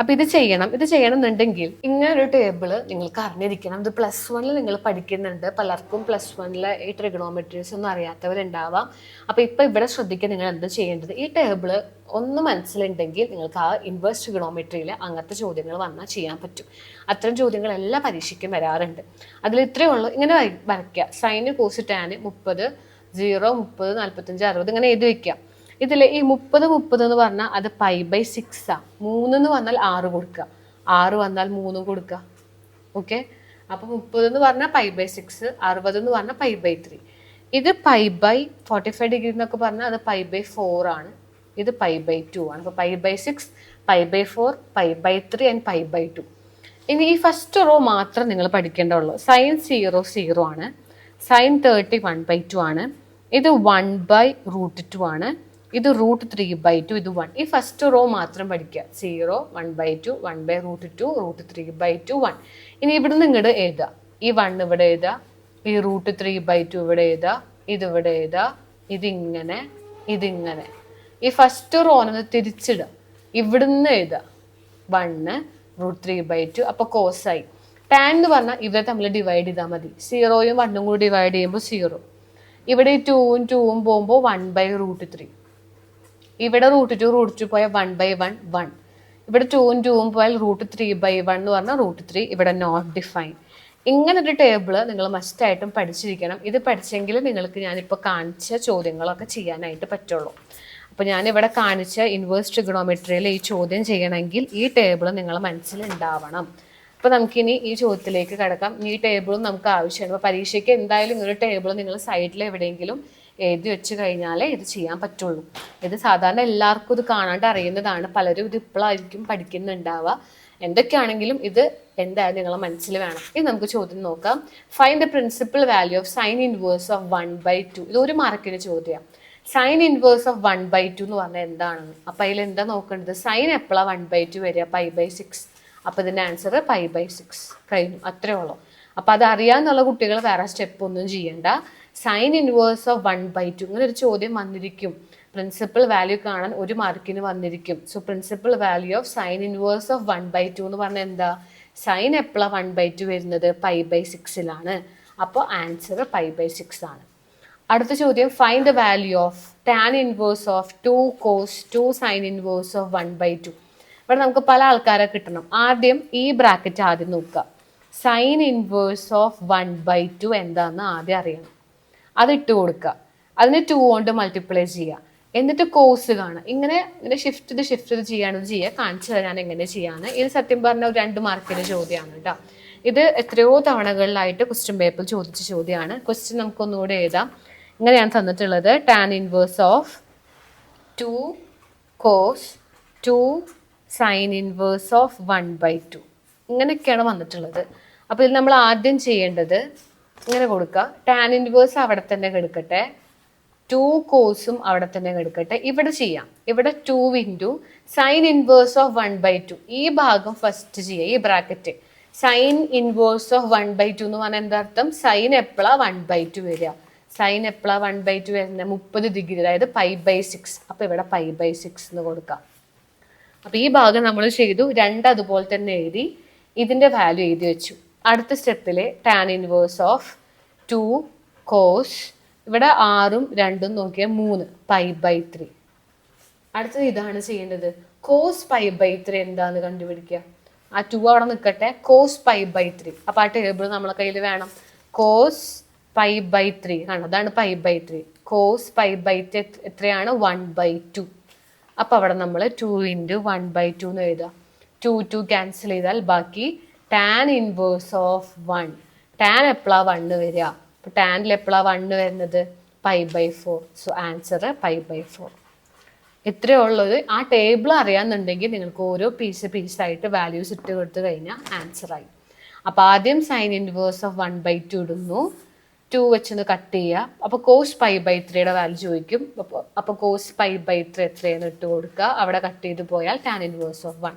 അപ്പം ഇത് ചെയ്യണം. ഇത് ചെയ്യണം എന്നുണ്ടെങ്കിൽ ഇങ്ങനെ ഒരു ടേബിൾ നിങ്ങൾക്ക് അറിഞ്ഞിരിക്കണം. ഇത് പ്ലസ് വണ്ണിൽ നിങ്ങൾ പഠിക്കുന്നുണ്ട്. പലർക്കും പ്ലസ് വണ്ണിലെ ഈ ട്രിഗണോമെട്രീസ് ഒന്നും അറിയാത്തവരുണ്ടാവാം. അപ്പൊ ഇപ്പൊ ഇവിടെ ശ്രദ്ധിക്കാൻ നിങ്ങൾ എന്ത് ചെയ്യേണ്ടത്? ഈ ടേബിൾ ഒന്ന് മനസ്സിലുണ്ടെങ്കിൽ നിങ്ങൾക്ക് ആ ഇൻവേഴ്സ് ട്രിഗണോമെട്രിയിൽ അങ്ങനത്തെ ചോദ്യങ്ങൾ വന്നാൽ ചെയ്യാൻ പറ്റും. അത്തരം ചോദ്യങ്ങൾ എല്ലാ പരീക്ഷയ്ക്കും വരാറുണ്ട്. അതിൽ ഇത്രയേ ഉള്ളൂ. ഇങ്ങനെ വര- വരയ്ക്കുക. സൈന് കോസ് ടാന് മുപ്പത് സീറോ മുപ്പത് നാൽപ്പത്തഞ്ച് അറുപത് ഇങ്ങനെ എഴുതി വെക്കാം ഇതിൽ ഈ മുപ്പത് മുപ്പത് എന്ന് പറഞ്ഞാൽ അത് പൈ ബൈ ആ മൂന്ന് എന്ന് പറഞ്ഞാൽ ആറ് കൊടുക്കുക ആറ് വന്നാൽ മൂന്ന് കൊടുക്കുക ഓക്കെ അപ്പൊ മുപ്പത് എന്ന് പറഞ്ഞാൽ പൈ ബൈ സിക്സ് അറുപത് എന്ന് പറഞ്ഞാൽ പൈ ബൈ ത്രീ ഇത് pi by forty five degree എന്നൊക്കെ പറഞ്ഞാൽ അത് പൈ ബൈ ഫോർ ആണ് ഇത് പൈ ബൈ ടു ആണ് അപ്പോൾ pi by six pi by four pi by three and pi by two ഇനി ഈ ഫസ്റ്റ് റോ മാത്രം നിങ്ങൾ പഠിക്കേണ്ടുള്ളൂ സൈൻ സീറോ സീറോ ആണ് sine thirty one by two ആണ് ഇത് വൺ ബൈ റൂട്ട് ടു ആണ് ഇത് റൂട്ട് ത്രീ ബൈ ടു ഇത് വൺ ഈ ഫസ്റ്റ് റോ മാത്രം പഠിക്കുക. Zero one by two one by root two root three by two one ഇനി ഇവിടെ ഇങ്ങോട്ട് എഴുതുക. ഈ വൺ ഇവിടെ എഴുതുക. ഈ റൂട്ട് ത്രീ ബൈ ടു ഇവിടെ എഴുതുക. ഇത് ഇവിടെ എഴുതുക. ഇതിങ്ങനെ ഇതിങ്ങനെ. ഈ ഫസ്റ്റ് റോനത് തിരിച്ചിടുക. ഇവിടുന്ന് എഴുതുക. One root three by two അപ്പോൾ കോസായി ടാൻ എന്ന് പറഞ്ഞാൽ ഇവിടെ തമ്മിൽ ഡിവൈഡ് ചെയ്താൽ മതി. സീറോയും വണ്ണും കൂടി ഡിവൈഡ് ചെയ്യുമ്പോൾ സീറോ ഇവിടെ ടൂവും ടൂവും പോകുമ്പോൾ വൺ ബൈ റൂട്ട് ത്രീ ഇവിടെ റൂട്ട് ടു റൂട്ട് ടു പോയാൽ വൺ ബൈ വൺ വൺ. ഇവിടെ ടൂവും ടൂവും പോയാൽ റൂട്ട് ത്രീ ബൈ വൺ എന്ന് പറഞ്ഞാൽ റൂട്ട് ത്രീ ഇവിടെ നോട്ട് ഡിഫൈൻ ഇങ്ങനെ ഒരു ടേബിൾ നിങ്ങൾ മസ്റ്റായിട്ടും പഠിച്ചിരിക്കണം. ഇത് പഠിച്ചെങ്കിൽ നിങ്ങൾക്ക് ഞാനിപ്പോൾ കാണിച്ച ചോദ്യങ്ങളൊക്കെ ചെയ്യാനായിട്ട് പറ്റുള്ളൂ. അപ്പോൾ ഞാനിവിടെ കാണിച്ച ഇൻവേഴ്സ് ട്രിഗണോമെട്രിയിൽ ഈ ചോദ്യം ചെയ്യണമെങ്കിൽ ഈ ടേബിൾ നിങ്ങൾ മനസ്സിലുണ്ടാവണം അപ്പോൾ നമുക്കിനി ഈ ചോദ്യത്തിലേക്ക് കിടക്കാം. ഈ ടേബിളും നമുക്ക് ആവശ്യമാണ്. അപ്പോൾ പരീക്ഷയ്ക്ക് എന്തായാലും ഒരു ടേബിൾ നിങ്ങൾ സൈഡിൽ എവിടെയെങ്കിലും എഴുതി വെച്ച് കഴിഞ്ഞാലേ ഇത് ചെയ്യാൻ പറ്റുള്ളൂ. ഇത് സാധാരണ എല്ലാവർക്കും ഇത് കാണാണ്ട് അറിയുന്നതാണ്. പലരും ഇത് ഇപ്പോഴായിരിക്കും പഠിക്കുന്നുണ്ടാവുക. എന്തൊക്കെയാണെങ്കിലും ഇത് എന്തായാലും നിങ്ങളെ മനസ്സിൽ വേണം. ഇനി നമുക്ക് ചോദ്യം നോക്കാം. Find the principal value of sine inverse of one by two ഇത് ഒരു മാർക്കിന് ചോദ്യം. Sine inverse of one by two എന്ന് പറഞ്ഞാൽ എന്താണെന്ന്? അപ്പം അതിൽ എന്താ നോക്കേണ്ടത്? സൈൻ എപ്പോഴാണ് വൺ ബൈ ടു വരിക? പൈ ബൈ സിക്സ് അപ്പം ഇതിന്റെ ആൻസർ പൈ ബൈ സിക്സ് കഴിഞ്ഞു. അത്രേ ഉള്ളൂ. അപ്പം അത് അറിയാമെന്നുള്ള കുട്ടികൾ വേറെ സ്റ്റെപ്പ് ഒന്നും ചെയ്യണ്ട. Sine inverse of one by two. ഇങ്ങനെ ഒരു ചോദ്യം വന്നിരിക്കും. പ്രിൻസിപ്പൽ വാല്യൂ കാണാൻ ഒരു മാർക്കിന് വന്നിരിക്കും. So principal value of sine inverse of one by two എന്ന് പറഞ്ഞാൽ എന്താ? സൈൻ എപ്പോഴാണ് വൺ ബൈ ടു വരുന്നത്? പൈ ബൈ സിക്സിലാണ്. അപ്പോൾ ആൻസർ പൈ ബൈ സിക്സ് ആണ്. അടുത്ത ചോദ്യം find the value of tan inverse of two cos two sine inverse of one by two. ഇവിടെ നമുക്ക് പല ആൾക്കാരെ കിട്ടണം. ആദ്യം ഈ ബ്രാക്കറ്റ് ആദ്യം നോക്കുക. Sine inverse of one by two എന്താണെന്ന് ആദ്യം അറിയണം. അത് ഇട്ട് കൊടുക്കുക. അതിനെ ടു കൊണ്ട് മൾട്ടിപ്ലൈ ചെയ്യുക. എന്നിട്ട് കോഴ്സ് കാണുക. ഇങ്ങനെ ഇങ്ങനെ ഷിഫ്റ്റ് ഇത് ഷിഫ്റ്റ് ചെയ്ത് ചെയ്യാനത് ചെയ്യുക കാണിച്ചു തരാൻ എങ്ങനെ ചെയ്യാന്ന്. ഇത് സത്യം പറഞ്ഞ ഒരു രണ്ട് മാർക്കിന്റെ ചോദ്യമാണ് കേട്ടോ. ഇത് എത്രയോ തവണകളിലായിട്ട് ക്വസ്റ്റ്യൻ പേപ്പർ ചോദിച്ച ചോദ്യമാണ്. ക്വസ്റ്റ്യൻ നമുക്കൊന്നുകൂടെ എഴുതാം. ഇങ്ങനെയാണ് തന്നിട്ടുള്ളത്. Tan inverse of two cos two sine inverse of one by two ഇങ്ങനെയൊക്കെയാണ് വന്നിട്ടുള്ളത്. അപ്പോൾ ഇത് നമ്മൾ ആദ്യം ചെയ്യേണ്ടത് ഇങ്ങനെ കൊടുക്കുക ടാൻ ഇൻവേഴ്സ് അവിടെ തന്നെ കെടുക്കട്ടെ. ടു കോസും അവിടെ തന്നെ കെടുക്കട്ടെ. ഇവിടെ ചെയ്യാം. ഇവിടെ two into sine inverse of one by two ഈ ഭാഗം ഫസ്റ്റ് ചെയ്യുക ഈ bracket sine inverse of one by two എന്ന് പറഞ്ഞാൽ എന്താ അർത്ഥം? സൈൻ എപ്പോഴാ വൺ ബൈ ടു വരിക? സൈൻ എപ്പോഴാ വൺ ബൈ ടു വരുന്നത് മുപ്പത് ഡിഗ്രി അതായത് പൈ ബൈ സിക്സ് അപ്പം ഇവിടെ പൈ ബൈ സിക്സ് എന്ന് കൊടുക്കാം. അപ്പം ഈ ഭാഗം നമ്മൾ ചെയ്തു. രണ്ട് അതുപോലെ തന്നെ എഴുതി. ഇതിന്റെ വാല്യൂ എഴുതി വെച്ചു. അടുത്ത സ്റ്റെപ്പിൽ tan inverse of two cos ഇവിടെ ആറും രണ്ടും നോക്കിയാൽ മൂന്ന് പൈ ബൈ ത്രീ അടുത്തത് ഇതാണ് ചെയ്യേണ്ടത്. കോസ് പൈ ബൈ ത്രീ എന്താന്ന് കണ്ടുപിടിക്കുക. ആ ടു അവിടെ നിൽക്കട്ടെ കോസ് പൈ ബൈ ത്രീ അപ്പോൾ ആ ടേബിൾ നമ്മളെ കയ്യിൽ വേണം. കോസ് പൈ ബൈ ത്രീ ആണ് അതാണ് pi by three cos pi by three എത്രയാണ്? വൺ ബൈ ടു അപ്പോൾ അവിടെ നമ്മൾ two into one by two എന്ന് എഴുതുക. ടു ടു ക്യാൻസൽ ചെയ്താൽ ബാക്കി tan inverse of one tan എപ്പോഴാണ് വണ്ണ് വരിക? അപ്പോൾ ടാനിൽ എപ്പോഴാണ് വണ്ണ് വരുന്നത്? Pi by four so answer pi by four ഇത്രയേ ഉള്ളത് ആ ടേബിൾ അറിയാമെന്നുണ്ടെങ്കിൽ നിങ്ങൾക്ക് ഓരോ പീസ് പീസായിട്ട് വാല്യൂസ് ഇട്ട് കൊടുത്തു കഴിഞ്ഞാൽ ആൻസർ ആയി. അപ്പോൾ ആദ്യം sine inverse of one by two ഇടുന്നു. ടു വെച്ചൊന്ന് കട്ട് ചെയ്യുക അപ്പോൾ കോസ് പൈ ബൈ ത്രീയുടെ വാല്യൂ ചോദിക്കും. അപ്പോൾ അപ്പോൾ കോസ് പൈ ബൈ ത്രീ എത്രയെന്ന് ഇട്ട് കൊടുക്കുക. അവിടെ കട്ട് ചെയ്ത് പോയാൽ tan inverse of one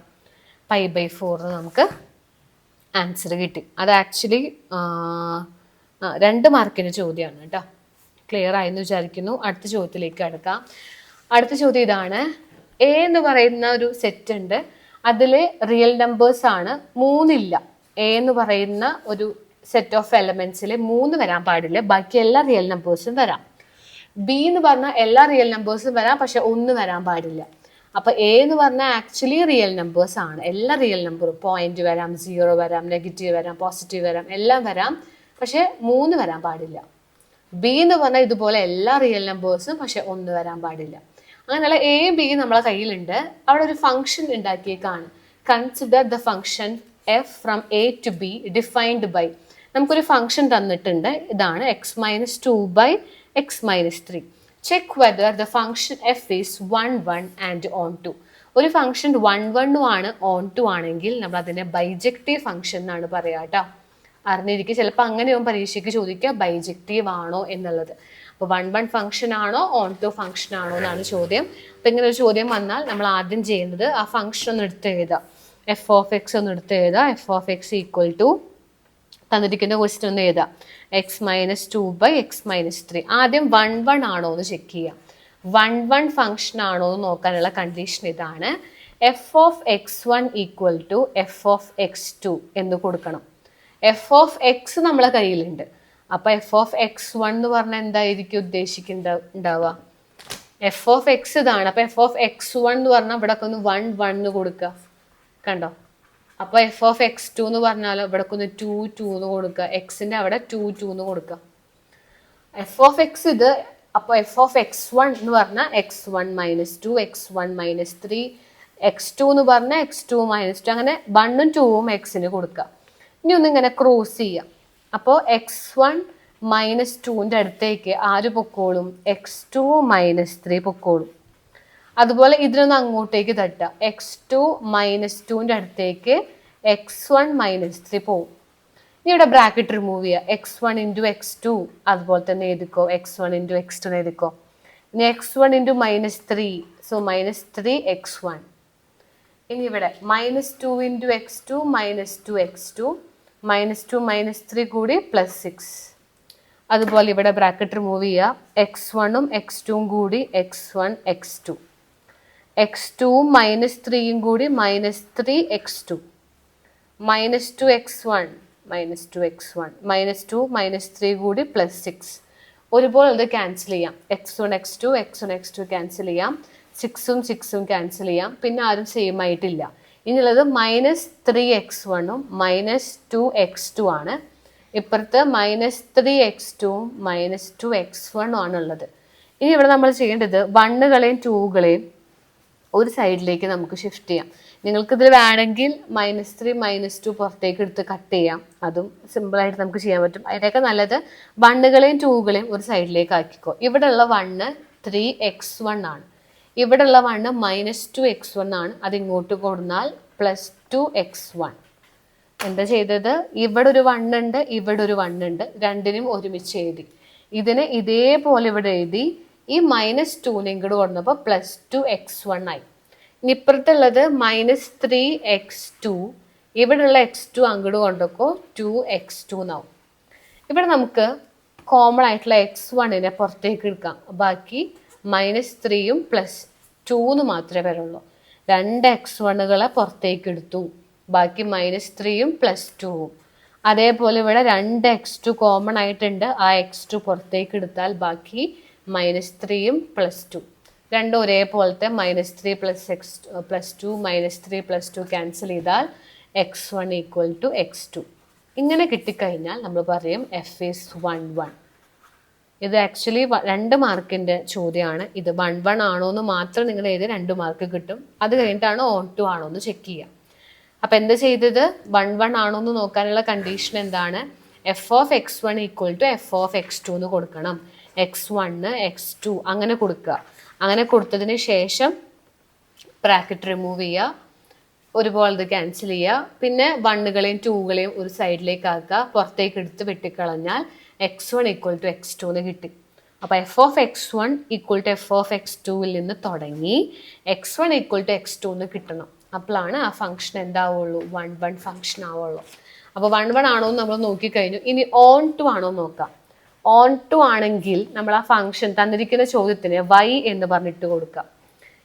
pi by ഫോറിന് നമുക്ക് ആൻസർ കിട്ടി. അത് ആക്ച്വലി രണ്ട് മാർക്കിന്റെ ചോദ്യമാണ് കേട്ടോ. ക്ലിയർ ആയെന്ന് വിചാരിക്കുന്നു. അടുത്ത ചോദ്യത്തിലേക്ക് കിടക്കാം. അടുത്ത ചോദ്യം ഇതാണ്. എ എന്ന് പറയുന്ന ഒരു സെറ്റ് ഉണ്ട്. അതിൽ റിയൽ നമ്പേഴ്സ് ആണ്. മൂന്നില്ല. എ എന്ന് പറയുന്ന ഒരു സെറ്റ് ഓഫ് എലമെന്റ്സിൽ മൂന്ന് വരാൻ പാടില്ല. ബാക്കി എല്ലാ റിയൽ നമ്പേഴ്സും വരാം. ബി എന്ന് പറഞ്ഞാൽ എല്ലാ റിയൽ നമ്പേഴ്സും വരാം. പക്ഷെ ഒന്ന് വരാൻ പാടില്ല. അപ്പൊ എ എന്ന് പറഞ്ഞാൽ ആക്ച്വലി റിയൽ നമ്പേഴ്സ് ആണ്. എല്ലാ റിയൽ നമ്പറും പോയിന്റ് വരാം സീറോ വരാം നെഗറ്റീവ് വരാം പോസിറ്റീവ് വരാം എല്ലാം വരാം. പക്ഷെ മൂന്ന് വരാൻ പാടില്ല. ബി എന്ന് പറഞ്ഞാൽ ഇതുപോലെ എല്ലാ റിയൽ നമ്പേഴ്സും പക്ഷെ ഒന്ന് വരാൻ പാടില്ല. അങ്ങനെയുള്ള എ ബി നമ്മളെ കയ്യിലുണ്ട്. അവിടെ ഒരു function ഉണ്ടാക്കിയേക്കാണ്. Consider the function f from A to B defined by നമുക്കൊരു ഫംഗ്ഷൻ തന്നിട്ടുണ്ട്. ഇതാണ് x minus two by x minus three check whether the function f is one one and onto ഒരു function one വണ്ണും ആണ് on to ആണെങ്കിൽ നമ്മൾ അതിനെ bijective function എന്നാണ് പറയുക കേട്ടോ അറിഞ്ഞിരിക്കും ചിലപ്പോൾ അങ്ങനെയാവും പരീക്ഷയ്ക്ക് ചോദിക്കുക ബൈജക്റ്റീവ് ആണോ എന്നുള്ളത്. അപ്പോൾ വൺ വൺ ഫംഗ്ഷൻ ആണോ ഓൺ ടു ഫംഗ്ഷൻ ആണോ എന്നാണ് ചോദ്യം. അപ്പം ഇങ്ങനെ ഒരു ചോദ്യം വന്നാൽ നമ്മൾ ആദ്യം ചെയ്യുന്നത് ആ ഫംഗ്ഷൻ ഒന്ന് എടുത്ത് എഴുതാം. എഫ് ഓഫ് എക്സ് ഒന്ന് എടുത്ത് എഴുതാം. F of x equal to തന്നിരിക്കുന്ന ക്വസ്റ്റ്യൻ ഒന്ന് എഴുതാം. X minus two by x minus three ആദ്യം വൺ വൺ ആണോ എന്ന് ചെക്ക് ചെയ്യാം. വൺ വൺ ഫംഗ്ഷൻ ആണോ എന്ന് നോക്കാനുള്ള കണ്ടീഷൻ ഇതാണ്. F of x one equal to f of x two എന്ന് കൊടുക്കണം. എഫ് ഓഫ് എക്സ് നമ്മളെ കയ്യിലുണ്ട്. അപ്പൊ എഫ് ഓഫ് എക്സ് വൺ എന്ന് പറഞ്ഞാൽ എന്തായിരിക്കും ഉദ്ദേശിക്കുന്ന ഉണ്ടാവുക എഫ് ഓഫ് എക്സ് ഇതാണ്. അപ്പൊ എഫ് ഓഫ് എക്സ് വൺ എന്ന് പറഞ്ഞാൽ ഇവിടെ ഒക്കെ ഒന്ന് വൺ വൺ കൊടുക്കുക. കണ്ടോ? അപ്പൊ എഫ് ഓഫ് എക്സ് ടു എന്ന് പറഞ്ഞാലോ ഇവിടെ ഒന്ന് ടു ടു എന്ന് കൊടുക്കുക. എക്സിന്റെ അവിടെ ടു ടു എന്ന് കൊടുക്കുക. എഫ് ഓഫ് എക്സ് ഇത് അപ്പോൾ എഫ് ഓഫ് എക്സ് വൺ എന്ന് പറഞ്ഞാൽ x one minus two x one minus three x two എന്ന് പറഞ്ഞാൽ എക്സ് ടു മൈനസ് ടു അങ്ങനെ വണ്ണും ടൂവും എക്സിന് കൊടുക്കുക. ഇനി ഒന്ന് ഇങ്ങനെ ക്രോസ് ചെയ്യാം. അപ്പോൾ എക്സ് വൺ മൈനസ് ടുവിന്റെ അടുത്തേക്ക് ആര് പൊക്കോളും? എക്സ് ടു മൈനസ് ത്രീ പൊക്കോളും. അതുപോലെ ഇതിനൊന്ന് അങ്ങോട്ടേക്ക് തട്ടുക. എക്സ് ടു മൈനസ് ടുവിന്റെ അടുത്തേക്ക് എക്സ് വൺ മൈനസ് ത്രീ പോവും. ഇനി ഇവിടെ ബ്രാക്കറ്റ് റിമൂവ് ചെയ്യുക. X one into x two അതുപോലെ തന്നെ എഴുതിക്കോ. X one into x two എഴുതിക്കോ. ഇനി x one into minus three so minus three x one ഇനി ഇവിടെ minus two into x two minus two x two minus two minus three കൂടി plus six അതുപോലെ ഇവിടെ ബ്രാക്കറ്റ് റിമൂവ് ചെയ്യുക. X വണ്ണും x ടുവും കൂടി x one x two x ടുവും മൈനസ് ത്രീയും കൂടി minus three x two minus two x one minus two x one minus two minus three കൂടി പ്ലസ് സിക്സ് ഒരുപോലെ ഇത് ക്യാൻസൽ ചെയ്യാം. X one x two x one x two cancel ചെയ്യാം. സിക്സും സിക്സും ക്യാൻസൽ ചെയ്യാം. പിന്നെ ആരും സെയിം ആയിട്ടില്ല. ഇനിയുള്ളത് മൈനസ് ത്രീ എക്സ് വണ്ണും മൈനസ് ടു എക്സ് ടു ആണ്. ഇപ്പുറത്ത് മൈനസ് ത്രീ എക്സ് ടുവും മൈനസ് ടു എക്സ് വണ്ണും ആണുള്ളത്. ഇനി ഇവിടെ നമ്മൾ ചെയ്യേണ്ടത് വണ്ണുകളെയും ടൂകളെയും ഒരു സൈഡിലേക്ക് നമുക്ക് ഷിഫ്റ്റ് ചെയ്യാം. നിങ്ങൾക്ക് ഇതിൽ വേണമെങ്കിൽ മൈനസ് ത്രീ മൈനസ് ടു പുറത്തേക്ക് എടുത്ത് കട്ട് ചെയ്യാം. അതും സിമ്പിളായിട്ട് നമുക്ക് ചെയ്യാൻ പറ്റും. അതിനൊക്കെ നല്ലത് വണ്ണുകളെയും ടൂകളെയും ഒരു സൈഡിലേക്ക് ആക്കിക്കോ. ഇവിടെയുള്ള വണ്ണ് ത്രീ എക്സ് വൺ ആണ്. ഇവിടെയുള്ള one minus two x one ആണ്. അത് ഇങ്ങോട്ട് കൊടുന്നാൽ പ്ലസ് ടു എക്സ് വൺ എന്താ ചെയ്തത്? ഇവിടെ ഒരു വണ്ണുണ്ട് ഇവിടെ ഒരു വണ്ണുണ്ട് രണ്ടിനും ഒരുമിച്ച് എഴുതി. ഇതിന് ഇതേപോലെ ഇവിടെ എഴുതി ഈ മൈനസ് ടൂനെ ഇങ്ങോട്ട് കൊണ്ടുവന്നപ്പോൾ പ്ലസ് ടു എക്സ് വൺ ആയി. ഇനി ഇപ്പുറത്തുള്ളത് മൈനസ് ത്രീ എക്സ് ടു ഇവിടെയുള്ള എക്സ് ടു അങ്ങോട്ട് കൊണ്ടുവക്കോ ടു എക്സ് ടു എന്നാവും ഇവിടെ നമുക്ക് കോമൺ ആയിട്ടുള്ള എക്സ് വണ്ണിനെ പുറത്തേക്ക് എടുക്കാം. ബാക്കി മൈനസ് ത്രീയും പ്ലസ് ടൂന്ന് മാത്രമേ വരുള്ളൂ. രണ്ട് എക്സ് വണ്ണുകളെ പുറത്തേക്ക് എടുത്തു. ബാക്കി മൈനസ് ത്രീയും പ്ലസ് ടൂവും അതേപോലെ ഇവിടെ രണ്ട് എക്സ് ടു കോമൺ ആയിട്ടുണ്ട്. ആ എക്സ് ടു പുറത്തേക്ക് എടുത്താൽ ബാക്കി മൈനസ് ത്രീയും പ്ലസ് ടു രണ്ടും ഒരേപോലത്തെ minus three plus x plus two minus three plus two cancel ചെയ്താൽ x one equal to x two ഇങ്ങനെ കിട്ടിക്കഴിഞ്ഞാൽ നമ്മൾ പറയും എഫ് ഈസ് വൺ വൺ ഇത് ആക്ച്വലി രണ്ട് മാർക്കിന്റെ ചോദ്യമാണ്. ഇത് വൺ വൺ ആണോ എന്ന് മാത്രം നിങ്ങൾ എഴുതി രണ്ട് മാർക്ക് കിട്ടും. അത് കഴിഞ്ഞിട്ടാണ് ഓൺ ടു ആണോ എന്ന് ചെക്ക് ചെയ്യുക. അപ്പം എന്താ ചെയ്തത്? വൺ വൺ ആണോ എന്ന് നോക്കാനുള്ള കണ്ടീഷൻ എന്താണ്? F of x one equal to f of x two എന്ന് കൊടുക്കണം. എക്സ് വണ്ണ് എക്സ് ടു അങ്ങനെ കൊടുക്കുക. അങ്ങനെ കൊടുത്തതിന് ശേഷം ബ്രാക്കറ്റ് റിമൂവ് ചെയ്യുക. ഒരുപോലെ ഇത് ക്യാൻസൽ ചെയ്യുക. പിന്നെ വണ്ണുകളെയും ടൂകളെയും ഒരു സൈഡിലേക്ക് ആക്കുക. പുറത്തേക്ക് എടുത്ത് വെട്ടിക്കളഞ്ഞാൽ x one equal to x two എന്ന് കിട്ടി. അപ്പോൾ f of x one equal to f of x ടുവിൽ നിന്ന് തുടങ്ങി x one equal to x two എന്ന് കിട്ടണം. അപ്പോഴാണ് ആ ഫംഗ്ഷൻ എന്താവുള്ളൂ. വൺ വൺ ഫംഗ്ഷൻ ആവുള്ളൂ. അപ്പോൾ വൺ വൺ ആണോ എന്ന് നമ്മൾ നോക്കിക്കഴിഞ്ഞു. ഇനി ഓൺ ടു ആണോ നോക്കാം. ഓൺ ടു ആണെങ്കിൽ നമ്മൾ ആ ഫംഗ്ഷൻ തന്നിരിക്കുന്ന ചോദ്യത്തിന് വൈ എന്ന് പറഞ്ഞിട്ട് കൊടുക്കാം.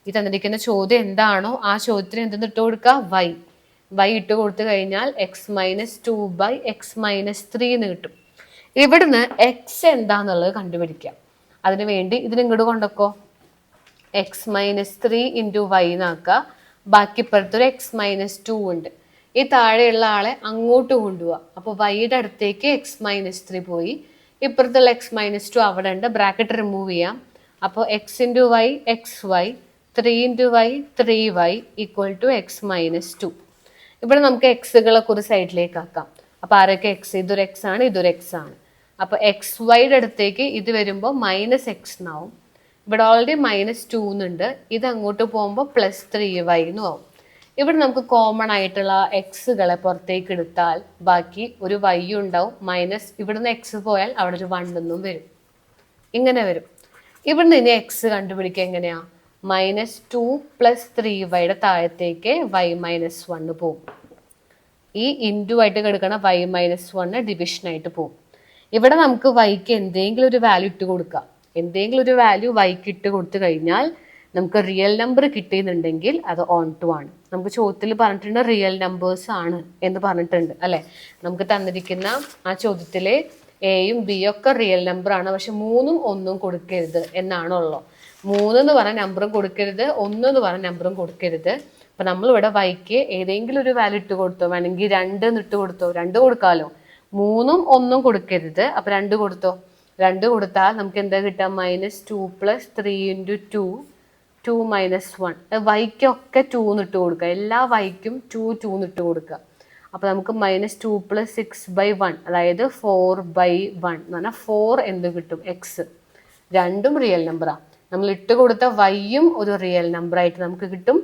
ഈ തന്നിരിക്കുന്ന ചോദ്യം എന്താണോ ആ ചോദ്യത്തിന് എന്തെന്ന് ഇട്ട് കൊടുക്കുക വൈ വൈ ഇട്ട് കൊടുത്തു കഴിഞ്ഞാൽ x minus two by x minus three എന്ന് കിട്ടും. ഇവിടുന്ന് എക്സ് എന്താന്നുള്ളത് കണ്ടുപിടിക്കാം. അതിനു വേണ്ടി ഇതിന് ഇങ്ങോട്ട് കൊണ്ടൊക്കോ. X minus three into y എന്നാക്കുക ബാക്കി ഇപ്പുറത്തൊരു എക്സ് മൈനസ് ടു ഉണ്ട്. ഈ താഴെയുള്ള ആളെ അങ്ങോട്ട് കൊണ്ടുപോവാ. അപ്പോൾ വൈയുടെ അടുത്തേക്ക് എക്സ് മൈനസ് ത്രീ പോയി. ഇപ്പുറത്തുള്ള എക്സ് മൈനസ് ടു അവിടെ ഉണ്ട്. ബ്രാക്കറ്റ് റിമൂവ് ചെയ്യാം. അപ്പോൾ x into y x y three into y three y equal to x minus two ഇവിടെ നമുക്ക് എക്സുകളൊക്കെ ഒരു സൈഡിലേക്ക് ആക്കാം. അപ്പോൾ ആരൊക്കെ എക്സ് ഇതൊരു എക്സ് ആണ് ഇതൊരു എക്സ് ആണ്. അപ്പോൾ എക്സ് വൈയുടെ അടുത്തേക്ക് ഇത് വരുമ്പോൾ മൈനസ് എക്സ് എന്നാവും ഇവിടെ ഓൾറെഡി മൈനസ് ടു എന്നുണ്ട് ഇത് അങ്ങോട്ട് പോകുമ്പോൾ പ്ലസ് ത്രീ വൈ എന്നും ആവും. ഇവിടെ നമുക്ക് കോമൺ ആയിട്ടുള്ള എക്സുകളെ പുറത്തേക്ക് എടുത്താൽ ബാക്കി ഒരു വൈ ഉണ്ടാവും. മൈനസ് ഇവിടുന്ന് എക്സ് പോയാൽ അവിടെ ഒരു എന്നും വരും. ഇങ്ങനെ വരും. ഇവിടുന്ന് ഇനി എക്സ് കണ്ടുപിടിക്കുക എങ്ങനെയാ? മൈനസ് ടു പ്ലസ് ത്രീ വൈയുടെ താഴത്തേക്ക് വൈ മൈനസ് വണ്ണ് പോകും ഈ ഇന്റു ആയിട്ട് കിടക്കണ വൈ മൈനസ് വണ്ണ് ഡിവിഷനായിട്ട് പോകും ഇവിടെ നമുക്ക് വൈക്ക് എന്തെങ്കിലും ഒരു വാല്യൂ ഇട്ട് കൊടുക്കാം. എന്തെങ്കിലും ഒരു വാല്യൂ വൈക്ക് ഇട്ട് കൊടുത്തു കഴിഞ്ഞാൽ നമുക്ക് റിയൽ നമ്പർ കിട്ടിയെന്നുണ്ടെങ്കിൽ അത് ഓൺ ടു ആണ്. നമുക്ക് ചോദ്യത്തിൽ പറഞ്ഞിട്ടുണ്ട് റിയൽ നമ്പേഴ്സ് ആണ് എന്ന് പറഞ്ഞിട്ടുണ്ട് അല്ലെ? നമുക്ക് തന്നിരിക്കുന്ന ആ ചോദ്യത്തിലെ എയും ബിയും ഒക്കെ റിയൽ നമ്പർ ആണ്. പക്ഷെ മൂന്നും ഒന്നും കൊടുക്കരുത് എന്നാണുള്ളൂ മൂന്ന് എന്ന് പറഞ്ഞ നമ്പറും കൊടുക്കരുത് ഒന്ന് എന്ന് പറഞ്ഞ നമ്പറും കൊടുക്കരുത്. അപ്പൊ നമ്മൾ ഇവിടെ വൈക്ക് ഏതെങ്കിലും ഒരു വാല്യൂ ഇട്ട് കൊടുത്തോ വേണമെങ്കിൽ രണ്ട് ഇട്ട് കൊടുത്തോ രണ്ട് കൊടുക്കാലോ. മൂന്നും ഒന്നും കൊടുക്കരുത്. അപ്പൊ രണ്ട് കൊടുത്തോ? രണ്ട് കൊടുത്താൽ നമുക്ക് എന്താ കിട്ടുക? Minus two plus three into two two minus one വൈക്കൊക്കെ two ഇട്ട് കൊടുക്കുക. എല്ലാ വൈക്കും ടു ടു ഇട്ട് കൊടുക്കുക. അപ്പോൾ നമുക്ക് minus two plus six by one അതായത് ഫോർ ബൈ വൺ എന്ന് പറഞ്ഞാൽ ഫോർ എന്ത് കിട്ടും? എക്സ് രണ്ടും റിയൽ നമ്പറാണ് നമ്മൾ ഇട്ട് കൊടുത്ത വൈയും ഒരു റിയൽ നമ്പറായിട്ട് നമുക്ക് കിട്ടും.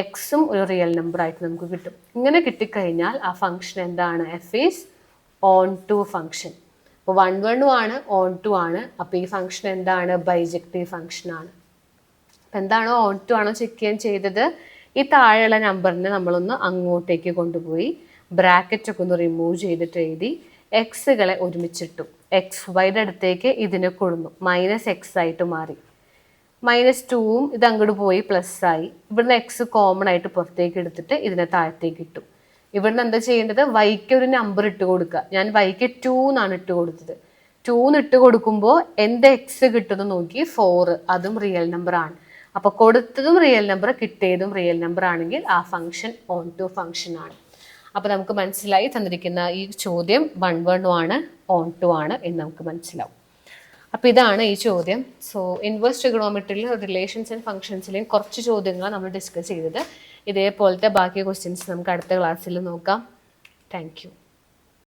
എക്സും ഒരു റിയൽ നമ്പറായിട്ട് നമുക്ക് കിട്ടും. ഇങ്ങനെ കിട്ടിക്കഴിഞ്ഞാൽ ആ ഫംഗ്ഷൻ എന്താണ്? F is onto function അപ്പോൾ വൺ വണ്ണും ആണ് ഓൺ ടു ആണ്. അപ്പോൾ ഈ ഫംഗ്ഷൻ എന്താണ്? ബൈജക്റ്റീവ് ഫംഗ്ഷൻ ആണ്. അപ്പം എന്താണോ ഓൺ ടു ആണോ ചെക്ക് ചെയ്യാൻ ചെയ്തത് ഈ താഴെയുള്ള നമ്പറിനെ നമ്മളൊന്ന് അങ്ങോട്ടേക്ക് കൊണ്ടുപോയി ബ്രാക്കറ്റ് ഒക്കെ ഒന്ന് റിമൂവ് ചെയ്തിട്ട് എഴുതി എക്സുകളെ ഒരുമിച്ചിട്ടു. എക്സ് വൈയുടെ അടുത്തേക്ക് ഇതിനെ കൊടുന്നു മൈനസ് എക്സ് ആയിട്ട് മാറി. മൈനസ് ടുവും ഇത് അങ്ങോട്ട് പോയി പ്ലസ് ആയി. ഇവിടുന്ന് എക്സ് കോമൺ ആയിട്ട് പുറത്തേക്ക് എടുത്തിട്ട് ഇതിനെ താഴത്തേക്ക് ഇട്ടു. ഇവിടുന്ന് എന്താ ചെയ്യേണ്ടത്? വൈക്ക് ഒരു നമ്പർ ഇട്ട് കൊടുക്കുക. ഞാൻ വൈക്ക് ടു എന്നാണ് ഇട്ട് കൊടുത്തത്. ടു ഇട്ട് കൊടുക്കുമ്പോൾ എന്ത് എക്സ് കിട്ടുമെന്ന് നോക്കി? ഫോർ അതും റിയൽ നമ്പർ ആണ്. അപ്പോൾ കൊടുത്തതും റിയൽ നമ്പർ കിട്ടിയതും റിയൽ നമ്പർ ആണെങ്കിൽ ആ ഫംഗ്ഷൻ ഓൺ ടു ഫംഗ്ഷൻ ആണ്. അപ്പോൾ നമുക്ക് മനസ്സിലായി തന്നിരിക്കുന്ന ഈ ചോദ്യം വൺ വൺ ആണ് ഓൺ ടു ആണ് എന്ന് നമുക്ക് മനസ്സിലാവും. അപ്പോൾ ഇതാണ് ഈ ചോദ്യം. സോ ഇൻവേഴ്സ് ട്രിഗണോമെട്രിയിലും റിലേഷൻസ് ആൻഡ് ഫംഗ്ഷൻസിലെയും കുറച്ച് ചോദ്യങ്ങൾ നമ്മൾ ഡിസ്കസ് ചെയ്തത്. ഇതേപോലത്തെ ബാക്കി ക്വസ്റ്റ്യൻസ് നമുക്ക് അടുത്ത ക്ലാസ്സിൽ നോക്കാം. താങ്ക്